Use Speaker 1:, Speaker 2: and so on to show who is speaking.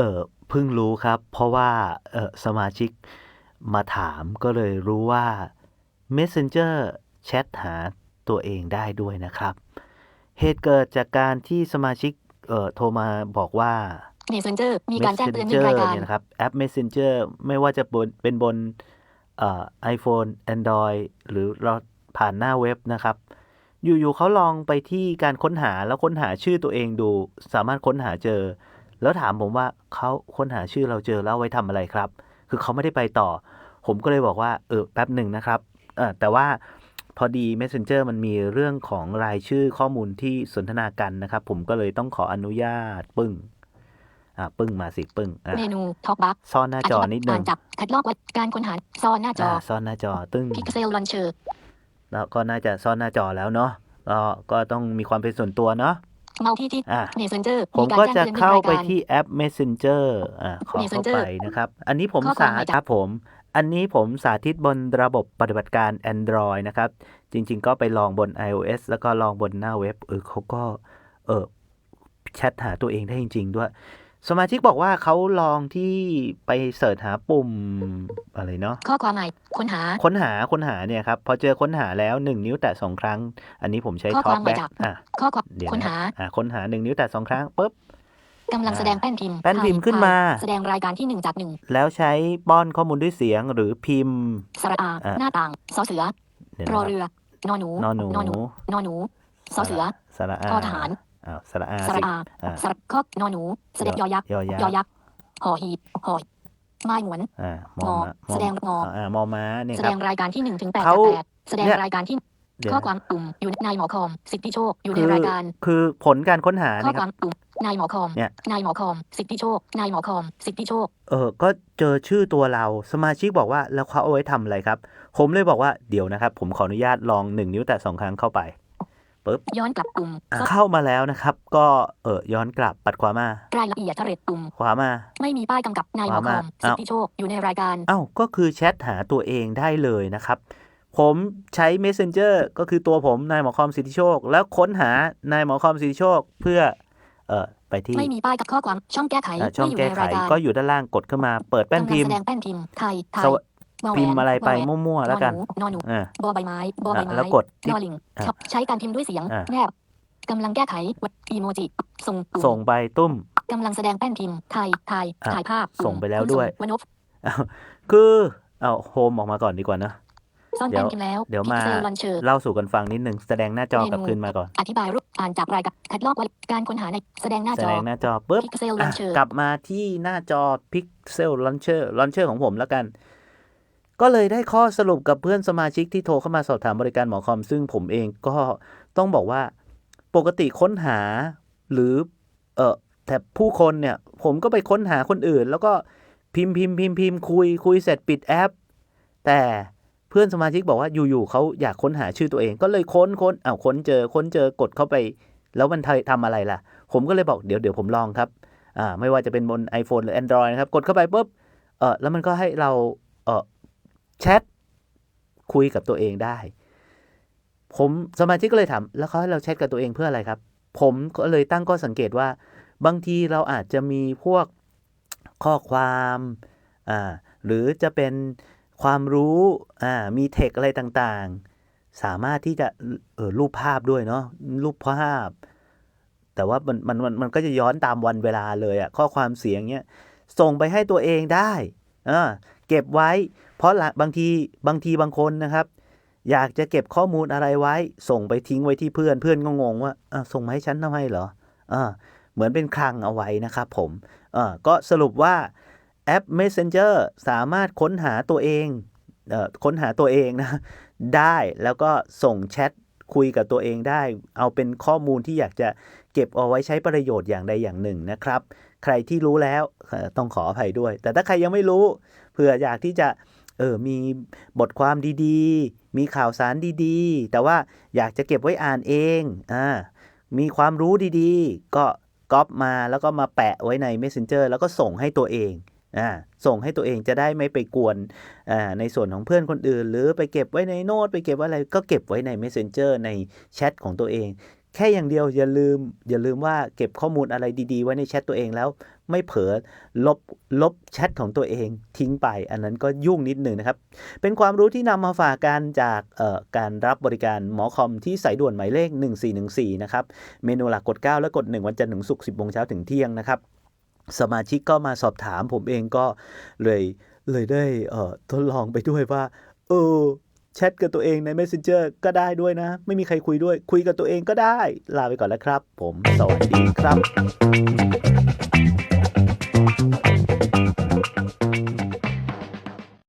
Speaker 1: ออเพิ่งรู้ครับ เพราะว่าเออสมาชิกมาถามก็เลยรู้ว่า Messenger แชทหาตัวเองได้ด้วยนะครับ เหตุเกิดจากการที่สมาชิกเอ่อโทรมาบอกว่า
Speaker 2: Messenger มีการแจ้งเตือนหนึ่ง
Speaker 1: Messenger
Speaker 2: รายการ
Speaker 1: เนี่ยนะครับแอป Messenger ไม่ว่าจะบนเป็นบนเอ่อ iPhone Android หรือเราผ่านหน้าเว็บนะครับ อยู่ๆเขาลองไปที่การค้นหาแล้วค้นหาชื่อตัวเองดู สามารถค้นหาเจอ แล้วถามผมว่าเขาค้นหาชื่อเราเจอแล้วเอาไว้ทำอะไรครับ คือเขาไม่ได้ไปต่อ ผมก็เลยบอกว่าเออแป๊บหนึ่งนะครับเออแต่ว่าพอดี Messenger มันมีเรื่องของรายชื่อข้อมูลที่สนทนากันนะครับ ผมก็เลยต้องขออนุญาตปึ้งอ่าปึ้งมาสิปึ้งอะ
Speaker 2: เมนู Talk Box
Speaker 1: ซ่อนหน้าจอนิดนึ
Speaker 2: อ่างนจับคัดลอกไว้การค้นหาซ่อนหน้าจอ
Speaker 1: อ่าซ่อนหน้าจอตึ้ง
Speaker 2: Pixel Launcher
Speaker 1: แล้วก็น่าจะซ่อนหน้าจอแล้วเนาะก็ก็ต้องมีความเป็นส่วนตัวเนาะ
Speaker 2: เมาที่ที่
Speaker 1: อะ
Speaker 2: Messenger
Speaker 1: ผม
Speaker 2: การ
Speaker 1: ก็
Speaker 2: แจ้ง
Speaker 1: จะ
Speaker 2: เตือนหนึ่ง
Speaker 1: เข้ารา
Speaker 2: ย
Speaker 1: ไป
Speaker 2: การ
Speaker 1: ที่แอป Messenger อ่าขอเข้า
Speaker 2: Messenger
Speaker 1: ไปนะครับ อันนี้ผม
Speaker 2: ข้อควา
Speaker 1: สาม
Speaker 2: หมาย
Speaker 1: ครับผม อันนี้ผมสาธิตบนระบบปฏิบัติการ Android นะครับ จริง ๆ ก็ไปลองบน iOS แล้วก็ลองบนหน้าเว็บ เออเขาก็ เออแชทหาตัวเองได้จริง ๆ ด้วย สมาชิกบอกว่าเขาลองที่ไปเสิร์ชหาปุ่มอะไรเนาะ
Speaker 2: ข้อความใหม่ค้นหา
Speaker 1: ค้นหาค้นหาเนี่ยครับพอเจอค้นหาแล้วหนึ่งนิ้วแตะสองครั้ง อันนี้ผมใช้
Speaker 2: ข้อความหมาย
Speaker 1: Talkback
Speaker 2: จาก
Speaker 1: อะ
Speaker 2: ข้อความ
Speaker 1: เดี๋ยว
Speaker 2: ค้น
Speaker 1: นะ
Speaker 2: หา
Speaker 1: อะค้นหาหนึ่งนิ้วแตะสองครั้งปุ๊บ
Speaker 2: กำลังแสดงแป้นพิมพ์
Speaker 1: แป้นพิมพ์ขึ้นมา
Speaker 2: แสดงรายการที่หนึ่งจากหนึ่ง
Speaker 1: แล้วใช้ป้อนข้อมูลด้วยเสียงหรือพิมพ์
Speaker 2: สระอา
Speaker 1: อะ
Speaker 2: หน้าต่างสอเสือ
Speaker 1: เดี๋ยว
Speaker 2: รอ
Speaker 1: นะครับ
Speaker 2: เรือนอหนู
Speaker 1: นอนหนู
Speaker 2: นอหนูนอหนูสอเสือ
Speaker 1: สระอา
Speaker 2: ทอทหาร
Speaker 1: อ้าวสระอา
Speaker 2: ส
Speaker 1: สิ
Speaker 2: ระอา
Speaker 1: อ่า
Speaker 2: สระข้อนอหนูแสดงยอยักษ์
Speaker 1: ยอยัก
Speaker 2: ยอ
Speaker 1: ษ์
Speaker 2: ยักษ์หอหีบหอยไม้หวน
Speaker 1: อ่าม
Speaker 2: ง
Speaker 1: อ
Speaker 2: อ
Speaker 1: ม้า
Speaker 2: แสดงงอ
Speaker 1: อ่ามอม้าเนี่ย
Speaker 2: แส
Speaker 1: ค
Speaker 2: ด
Speaker 1: รับ
Speaker 2: งรายการที่หนึ่งถึงแปด
Speaker 1: เขา
Speaker 2: จากแปดแสดง
Speaker 1: เนี่ย
Speaker 2: รายการที่
Speaker 1: เดี๋ยว
Speaker 2: ข้อ
Speaker 1: นะ
Speaker 2: ความกลุ่มอยู่ในหมอคอม สิทธิโชคอยู่ใน
Speaker 1: คือ
Speaker 2: รายการ
Speaker 1: คือผลการค้นหา
Speaker 2: ข้อ
Speaker 1: เนี่ย
Speaker 2: ค
Speaker 1: ครั
Speaker 2: วา
Speaker 1: บ
Speaker 2: มกลุ่มนายหมอคอม
Speaker 1: เนี่ย
Speaker 2: นายหมอคอม สิทธิโชค นายหมอคอม สิทธิโชค
Speaker 1: เออ ก็เจอชื่อตัวเรา สมาชิกบอกว่าแล้วเขาเอาไว้ทำอะไรครับ ผมเลยบอกว่าเดี๋ยวนะครับ ผมขออนุญาตลองหนึ่งนิ้วแตะสองครั้งเข้าไป
Speaker 2: ย้อนกลับกลุ่ม
Speaker 1: อะเข้ามาแล้วนะครับ ก็เออย้อนกลับปัดขวามา
Speaker 2: รายละเอียดทะเลกลุ่ม
Speaker 1: ขวามา
Speaker 2: ไม่มีป้ายกำกับนายหมอคอม
Speaker 1: เอามา
Speaker 2: สิทธิโชคอยู่ในรายการ
Speaker 1: เอ้าก็คือแชทหาตัวเองได้เลยนะครับ ผมใช้ Messenger ก็คือตัวผมนายหมอคอมสิทธิโชค แล้วค้นหานายหมอคอมสิทธิโชคเพื่อเออไปที่
Speaker 2: ไม่มีป้ายกับข้อความช่องแก้ไข
Speaker 1: อะช่อง
Speaker 2: ไม่อยู่
Speaker 1: แก้
Speaker 2: ใน
Speaker 1: ไข
Speaker 2: รายการ
Speaker 1: ก็อยู่ด้านล่างกดเข้ามา เปิดแป้น
Speaker 2: กำลัง
Speaker 1: พิม
Speaker 2: แส
Speaker 1: พ์
Speaker 2: ดงแป้นพิมพ์ไทย ไท
Speaker 1: ส
Speaker 2: ยวะวอแหวน
Speaker 1: พิมพ์อะไรไป
Speaker 2: วอแหวน
Speaker 1: มั่วๆแล้วกัน
Speaker 2: นอนหนู
Speaker 1: อ่า
Speaker 2: บอใบไม้บอใบไม้
Speaker 1: แล้วกด
Speaker 2: นอลิง
Speaker 1: อะ
Speaker 2: ใช้การพิมพ์ด้วยเสียง
Speaker 1: อะ
Speaker 2: แนบกำลังแก้ไขอีโมจิส่งกลุ่ม
Speaker 1: ส่งไปตุ้ม
Speaker 2: กำลังแสดงแป้นพิมพ์ไทยไทย
Speaker 1: อะ
Speaker 2: ถ่ายภาพ
Speaker 1: ส่งไปแล้ว
Speaker 2: คุณ
Speaker 1: ด้วย
Speaker 2: วนบ
Speaker 1: อ้าวคือเอาโฮมออกมาก่อนดีกว่านะ
Speaker 2: ซ่อน
Speaker 1: เดี๋
Speaker 2: แป้
Speaker 1: ย
Speaker 2: น
Speaker 1: ว
Speaker 2: พิมพ์แล้ว
Speaker 1: เดี๋ยวมา
Speaker 2: Pixel Launcher
Speaker 1: เล่าสู่กันฟังนิดหนึ่งแสดงหน้าจอกลับคืนมาก่อน
Speaker 2: อธิบายรูปอ่านจากรายการคัดลอกไว้การค้นหาในแสดงหน้า
Speaker 1: แส
Speaker 2: จอ
Speaker 1: ดงหน้าจอปุ๊บ
Speaker 2: Pixel
Speaker 1: อะ
Speaker 2: Launcher
Speaker 1: กลับมาที่หน้าจอ Pixel Launcher Launcher ของผมแล้วกัน ก็เลยได้ข้อสรุปกับเพื่อนสมาชิกที่โทรเข้ามาสอบถามบริการหมอคอม ซึ่งผมเองก็ต้องบอกว่าปกติค้นหาหรือเออแต่ผู้คนเนี่ย ผมก็ไปค้นหาคนอื่น แล้วก็พิมพ์พิมพ์พิมพ์พิมพ์คุยคุยเสร็จปิดแอป แต่เพื่อนสมาชิกบอกว่าอยู่ๆเขาอยากค้นหาชื่อตัวเอง ก็เลยค้นค้นอ้าวค้นเจอค้นเจอกดเข้าไป แล้วมันทำอะไรล่ะ ผมก็เลยบอกเดี๋ยวเดี๋ยวผมลองครับอ่าไม่ว่าจะเป็นบน iPhone หรือ Android นะครับ กดเข้าไปปุ๊บเออแล้วมันก็ให้เรา แชทคุยกับตัวเองได้ ผมสมาชิกก็เลยถามแล้วเขาให้เราแชทกับตัวเองเพื่ออะไรครับ ผมก็เลยตั้งข้อสังเกตว่า บางทีเราอาจจะมีพวกข้อความอ่าหรือจะเป็นความรู้อ่ามีเทคอะไรต่างๆ สามารถที่จะเออรูปภาพด้วยเนาะรูปภาพ แต่ว่ามันมันมันมันก็จะย้อนตามวันเวลาเลยอะข้อความเสียงเนี้ยส่งไปให้ตัวเองได้เออ เก็บไว้ เพราะลบางทีบางทีบางคนนะครับ อยากจะเก็บข้อมูลอะไรไว้ ส่งไปทิ้งไว้ที่เพื่อนเพื่อนก็งงว่าส่งมาให้ฉันทำไมเหรออ่เหมือนเป็นคลังเอาไว้นะครับผมอ่าก็สรุปว่าแอป Messenger สามารถค้นหาตัวเองเออค้นหาตัวเองนะได้แล้วก็ส่งแชทคุยกับตัวเองได้ เอาเป็นข้อมูลที่อยากจะเก็บเอาไว้ใช้ประโยชน์อย่างใดอย่างหนึ่งนะครับ ใครที่รู้แล้วต้องขออภัยด้วย แต่ถ้าใครยังไม่รู้เผื่ออยากที่จะเออมีบทความดีๆ มีข่าวสารดีๆ แต่ว่าอยากจะเก็บไว้อ่านเองอ่ามีความรู้ดีๆ ก็ก๊อปมาแล้วก็มาแปะไว้ใน Messenger แล้วก็ส่งให้ตัวเองอ่าส่งให้ตัวเองจะได้ไม่ไปกวนอ่าในส่วนของเพื่อนคนอื่น หรือไปเก็บไว้ในโน้ตไปเก็บไว้อะไรก็เก็บไว้ใน Messenger ในแชทของตัวเอง แค่อย่างเดียวอย่าลืม อย่าลืมว่าเก็บข้อมูลอะไรดีๆ ไว้ในแชทตัวเองแล้ว ไม่เผลอลบลบแชทของตัวเองทิ้งไป อันนั้นก็ยุ่งนิดหนึ่งนะครับ เป็นความรู้ที่นำมาฝากกันจากการรับบริการหมอคอมที่สายด่วนหมายเลข 1414 นะครับ เมนูหลักกด 9 และกด 1 วันจันทร์ถึงศุกร์10โมงเช้าถึงเที่ยงนะครับ สมาชิกก็มาสอบถามผมเองก็เลยเลยได้ทดลองไปด้วยว่าเออ แชทกับตัวเองใน Messenger ก็ได้ด้วยนะ ไม่มีใครคุยด้วย คุยกับตัวเองก็ได้ ลาไปก่อนแล้วครับ ผม สวัสดีครับ